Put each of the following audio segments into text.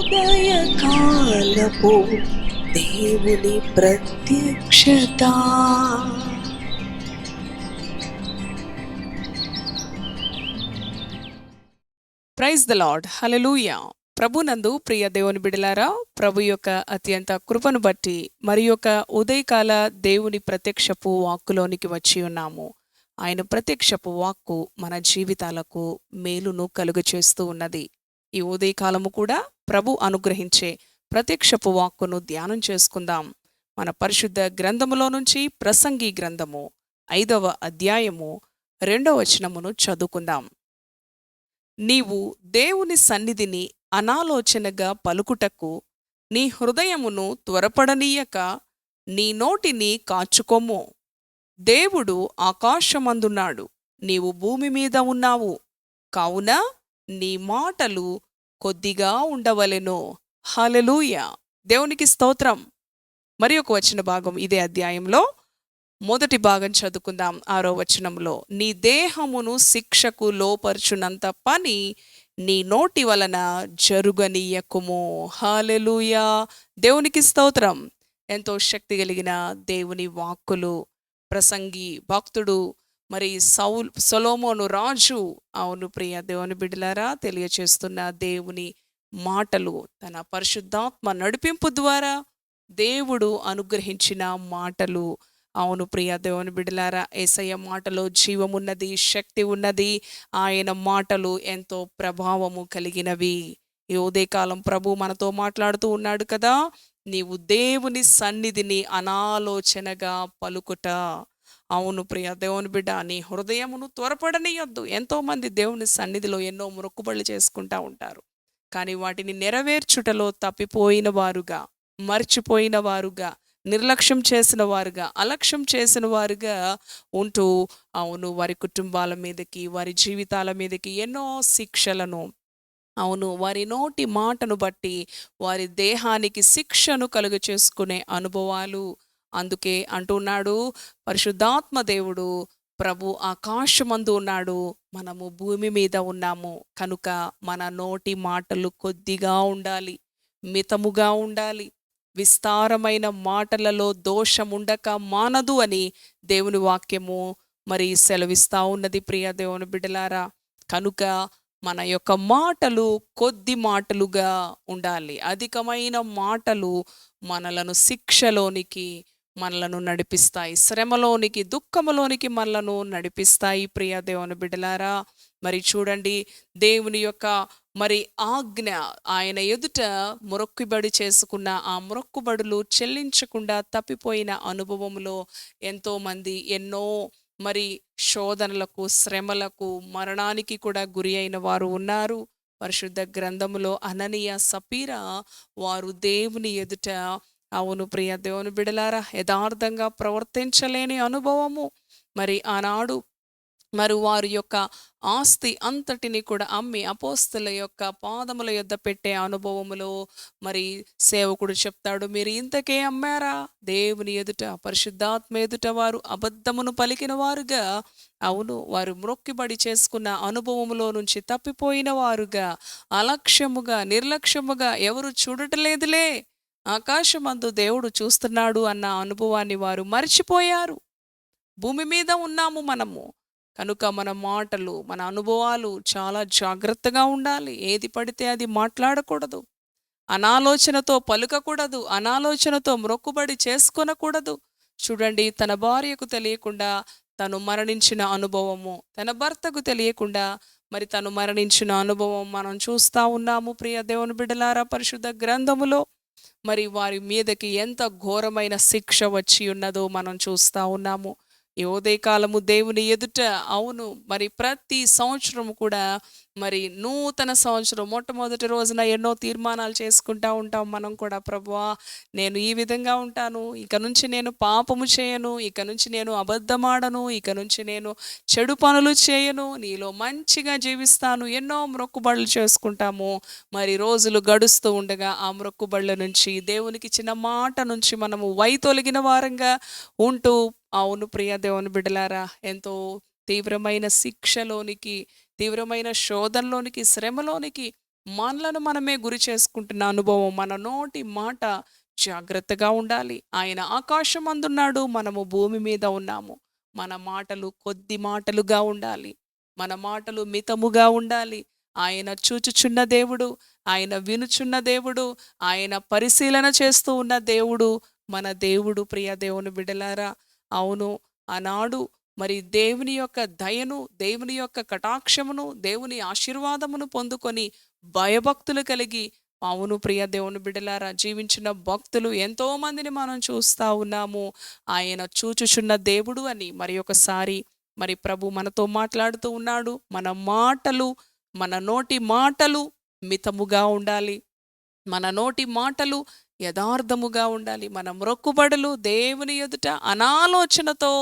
ఉదయకాలపు దేవుని ప్రత్యక్షత. ప్రైజ్ ద లార్డ్ హలలుయా ప్రభునందు ప్రియ దేవుని బిడలారా ప్రభు యొక్క అత్యంత కృపను బట్టి మరి యొక్క ఉదయకాల దేవుని ప్రత్యక్షపు వాక్కులోనికి వచ్చి ఉన్నాము. ఆయన ప్రత్యక్షపు వాక్కు మన జీవితాలకు మేలును కలుగచేస్తూ ఉన్నది. ఈ ఉదయకాలము కూడా ప్రభు అనుగ్రహించే ప్రత్యక్షపు వాక్కును ధ్యానం చేసుకుందాం. మన పరిశుద్ధ గ్రంథములో నుంచి ప్రసంగి గ్రంథము ఐదవ అధ్యాయము రెండవ వచనమును చదువుకుందాం. నీవు దేవుని సన్నిధిని అనాలోచనగా పలుకుటకు నీ హృదయమును త్వరపడనీయక నీ నోటిని కాచుకోము దేవుడు ఆకాశమందున్నాడు నీవు భూమి మీద ఉన్నావు. కావున నీ మాటలు కొద్దిగా ఉండవలెను. హలెలూయ దేవునికి స్తోత్రం. మరి ఒక వచన భాగం ఇదే అధ్యాయంలో. మొదటి భాగం చదువుకుందాం ఆరో వచనంలో. నీ దేహమును శిక్షకు లోపరుచునంత పని నీ నోటి వలన జరుగనీయకుము. హాలెలుయా దేవునికి స్తోత్రం. ఎంతో శక్తి కలిగిన దేవుని వాక్కులు. ప్రసంగి భక్తుడు మరి సౌల్ సొలోమోను రాజు అవును ప్రియ దేవుని బిడ్డలారా తెలియచేస్తున్న దేవుని మాటలు తన పరిశుద్ధాత్మ నడిపింపు ద్వారా దేవుడు అనుగ్రహించిన మాటలు. అవును ప్రియ దేవుని బిడలారా ఏసయ్య మాటలో జీవమున్నది శక్తి ఉన్నది ఆయన మాటలు ఎంతో ప్రభావము కలిగినవి. ఈ ఉదయకాలం ప్రభు మనతో మాట్లాడుతూ ఉన్నాడు కదా నీవు దేవుని సన్నిధిని అనాలోచనగా పలుకుట. అవును ప్రియ దేవుని బిడ్డ నీ హృదయమును త్వరపడనీయొద్దు. ఎంతోమంది దేవుని సన్నిధిలో ఎన్నో మొక్కుబళ్ళు చేసుకుంటా ఉంటారు. కానీ వాటిని నెరవేర్చుటలో తప్పిపోయిన వారుగా మర్చిపోయిన వారుగా నిర్లక్ష్యం చేసిన వారుగా అలక్ష్యం చేసిన వారుగా ఉంటూ అవును వారి కుటుంబాల మీదకి వారి జీవితాల మీదకి ఎన్నో శిక్షలను అవును వారి నోటి మాటను బట్టి వారి దేహానికి శిక్షను కలుగ చేసుకునే అనుభవాలు అందుకే అంటున్నాడు పరిశుద్ధాత్మ దేవుడు ప్రభు ఆకాశమందు ఉన్నాడు మనము భూమి మీద ఉన్నాము. కనుక మన నోటి మాటలు కొద్దిగా ఉండాలి మితముగా ఉండాలి. విస్తారమైన మాటలలో దోషం ఉండక మానదు అని దేవుని వాక్యము మరి సెలవిస్తా ఉన్నది ప్రియ దేవుని బిడ్డలారా. కనుక మన యొక్క మాటలు కొద్ది మాటలుగా ఉండాలి. అధికమైన మాటలు మనలను శిక్షలోనికి మనలను నడిపిస్తాయి. శ్రమలోనికి దుఃఖములోనికి మనలను నడిపిస్తాయి. ప్రియ దేవుని బిడ్డలారా మరి చూడండి దేవుని యొక్క మరి ఆజ్ఞ ఆయన ఎదుట మొరక్కుబడి చేసుకున్న ఆ మొరక్కుబడులు చెల్లించకుండా తప్పిపోయిన అనుభవంలో ఎంతోమంది ఎన్నో మరి శోధనలకు శ్రమలకు మరణానికి కూడా గురి అయిన వారు ఉన్నారు. పరిశుద్ధ గ్రంథములో అననీయ సపీర వారు దేవుని ఎదుట అవును ప్రియ దేవుని బిడలారా యథార్థంగా ప్రవర్తించలేని అనుభవము. మరి ఆనాడు మరి వారి యొక్క ఆస్తి అంతటిని కూడా అమ్మి అపోస్తుల యొక్క పాదముల యొద్ద పెట్టే అనుభవములో మరి సేవకుడు చెప్తాడు మీరు ఇంతకే అమ్మారా? దేవుని ఎదుట పరిశుద్ధాత్మ ఎదుట వారు అబద్ధమును పలికిన వారుగా. అవును వారు మ్రొక్కిబడి చేసుకున్న అనుభవములో నుంచి తప్పిపోయిన వారుగా. అలక్ష్యముగా నిర్లక్ష్యముగా ఎవరు చూడటలేదులే ఆకాశమందు దేవుడు చూస్తున్నాడు అన్న అనుభవాన్ని వారు మర్చిపోయారు. భూమి మీద ఉన్నాము మనము. కనుక మన మాటలు మన అనుభవాలు చాలా జాగ్రత్తగా ఉండాలి. ఏది పడితే అది మాట్లాడకూడదు. అనాలోచనతో పలుకకూడదు. అనాలోచనతో మ్రొక్కుబడి చేసుకొనకూడదు. చూడండి తన భార్యకు తెలియకుండా తను మరణించిన అనుభవము తన భర్తకు తెలియకుండా మరి తను మరణించిన అనుభవం మనం చూస్తా ఉన్నాము ప్రియ దేవుని బిడ్డలారా పరిశుద్ధ గ్రంథములో. మరి వారి మీదకి ఎంత ఘోరమైన శిక్ష వచ్చి ఉన్నదో మనం చూస్తా ఉన్నాము. ఈ ఉదయకాలము దేవుని ఎదుట. అవును మరి ప్రతి సంవత్సరం కూడా మరి నూతన సంవత్సరం మొట్టమొదటి రోజున ఎన్నో తీర్మానాలు చేసుకుంటా ఉంటాం మనం కూడా. ప్రభువా నేను ఈ విధంగా ఉంటాను. ఇక నుంచి నేను పాపము చేయను. ఇక నుంచి నేను అబద్ధమాడను. ఇక నుంచి నేను చెడు పనులు చేయను. నీలో మంచిగా జీవిస్తాను. ఎన్నో మ్రొక్కుబడులు చేసుకుంటాము. మరి రోజులు గడుస్తూ ఉండగా ఆ మ్రొక్కుబడుల నుంచి దేవునికి చిన్న మాట నుంచి మనము వై తొలగిన వారంగా ఉంటూ అవును ప్రియ దేవుని బిడలారా ఎంతో తీవ్రమైన శిక్షలోనికి తీవ్రమైన శోధనలోనికి శ్రమలోనికి మనలను మనమే గురి చేసుకుంటున్న అనుభవం మన నోటి మాట జాగ్రత్తగా ఉండాలి. ఆయన ఆకాశం అందున్నాడు మనము భూమి మీద ఉన్నాము. మన మాటలు కొద్ది మాటలుగా ఉండాలి. మన మాటలు మితముగా ఉండాలి. ఆయన చూచుచున్న దేవుడు ఆయన వినుచున్న దేవుడు ఆయన పరిశీలన చేస్తూ ఉన్న దేవుడు మన దేవుడు ప్రియ దేవుని బిడలారా అవును. ఆనాడు మరి దేవుని యొక్క దయను దేవుని యొక్క కటాక్షమును దేవుని ఆశీర్వాదమును పొందుకొని భయభక్తులు కలిగి అవును ప్రియ దేవుని బిడ్డలారా జీవించిన భక్తులు ఎంతో మందిని మనం చూస్తా ఉన్నాము. ఆయన చూచుచున్న దేవుడు అని మరి ఒకసారి మరి ప్రభు మనతో మాట్లాడుతూ ఉన్నాడు. మన మాటలు మన నోటి మాటలు మితముగా ఉండాలి. మన నోటి మాటలు యథార్థముగా ఉండాలి. మన మొక్కుబడులు దేవుని ఎదుట అనాలోచనతో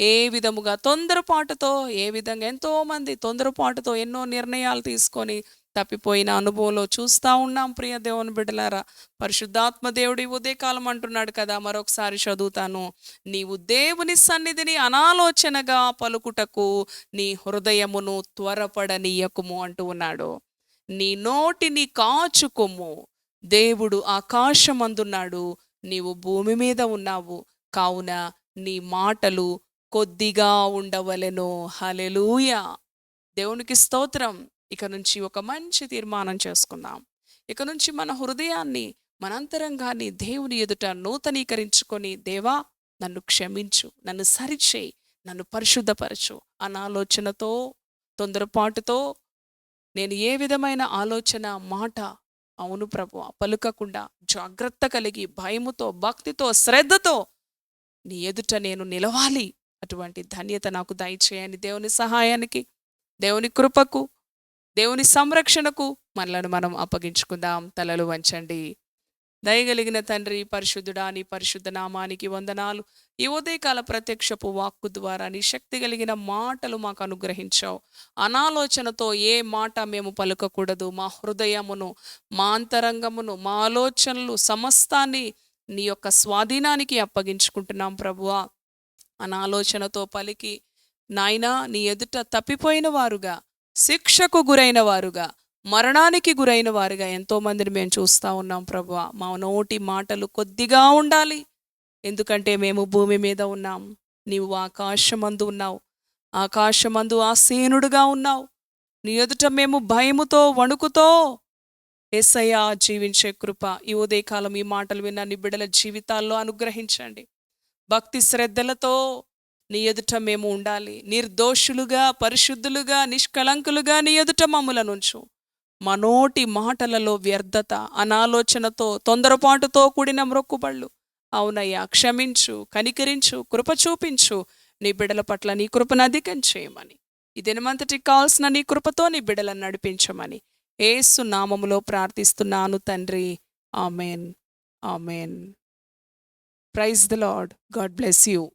ఏ విధముగా తొందరపాటుతో ఏ విధంగా ఎంతోమంది తొందరపాటుతో ఎన్నో నిర్ణయాలు తీసుకొని తప్పిపోయిన అనుభవంలో చూస్తా ఉన్నాం ప్రియ దేవుని బిడ్డలారా. పరిశుద్ధాత్మ దేవుడి ఉదయకాలం అంటున్నాడు కదా మరొకసారి చదువుతాను. నీవు దేవుని సన్నిధిని అనాలోచనగా పలుకుటకు నీ హృదయమును త్వరపడనీయకుము అంటూ ఉన్నాడు. నీ నోటిని కాచుకుము దేవుడు ఆకాశమందున్నాడు నీవు భూమి మీద ఉన్నావు కావున నీ మాటలు కొద్దిగా ఉండవలెను. హలెలూయ దేవునికి స్తోత్రం. ఇక నుంచి ఒక మంచి తీర్మానం చేసుకుందాం. ఇక నుంచి మన హృదయాన్ని మన అంతరంగాన్ని దేవుని ఎదుట నూతనీకరించుకొని దేవా నన్ను క్షమించు నన్ను సరిచేయి నన్ను పరిశుద్ధపరచు అనాలోచనతో తొందరపాటుతో నేను ఏ విధమైన ఆలోచన మాట అవును ప్రభు. పలుకకుండా జాగ్రత్త కలిగి భయముతో భక్తితో శ్రద్ధతో నీ ఎదుట నేను నిలవాలి. అటువంటి ధన్యత నాకు దయచేయని దేవుని సహాయానికి దేవుని కృపకు దేవుని సంరక్షణకు మనలను మనం అప్పగించుకుందాం. తలలు వంచండి. దయగలిగిన తండ్రి పరిశుద్ధుడా నీ పరిశుద్ధ నామానికి వందనాలు. ఈ ఉదయకాల ప్రత్యక్షపు వాక్కు ద్వారా నీ శక్తి కలిగిన మాటలు మాకు అనుగ్రహించావు. అనాలోచనతో ఏ మాట మేము పలుకకూడదు. మా హృదయమును మా అంతరంగమును మా ఆలోచనలు సమస్తాన్ని నీ యొక్క స్వాధీనానికి అప్పగించుకుంటున్నాం ప్రభువా. అనాలోచనతో పలికి నాయనా నీ ఎదుట తప్పిపోయిన వారుగా శిక్షకు గురైన వారుగా మరణానికి గురైన వారుగా ఎంతో మందిని మేము చూస్తూ ఉన్నాం ప్రభు మా నోటి మాటలు కొద్దిగా ఉండాలి. ఎందుకంటే మేము భూమి మీద ఉన్నాం. నీవు ఆకాశమందు ఉన్నావు. ఆకాశమందు ఆసీనుడుగా ఉన్నావు. నీ ఎదుట మేము భయముతో వణుకుతో ఎస్ఐయా జీవించే కృప. ఈ ఉదయకాలం ఈ మాటలు విన్న నీ బిడ్డల జీవితాల్లో అనుగ్రహించండి. భక్తి శ్రద్ధలతో నీ ఎదుట మేము ఉండాలి. నిర్దోషులుగా పరిశుద్ధులుగా నిష్కలంకులుగా నీ ఎదుట మమ్ములనుంచు మా నోటి మాటలలో వ్యర్థత అనాలోచనతో తొందరపాటుతో కూడిన మ్రొక్కుబళ్ళు. అవునయ్యా క్షమించు కనికరించు కృప చూపించు. నీ బిడల పట్ల నీ కృపను అధికం చేయమని. ఈ దినమంతటికి కావాల్సిన నీ కృపతో నీ బిడలను నడిపించమని. ఏసు నామములో ప్రార్థిస్తున్నాను తండ్రి. Amen. Amen. Praise the lord god bless you.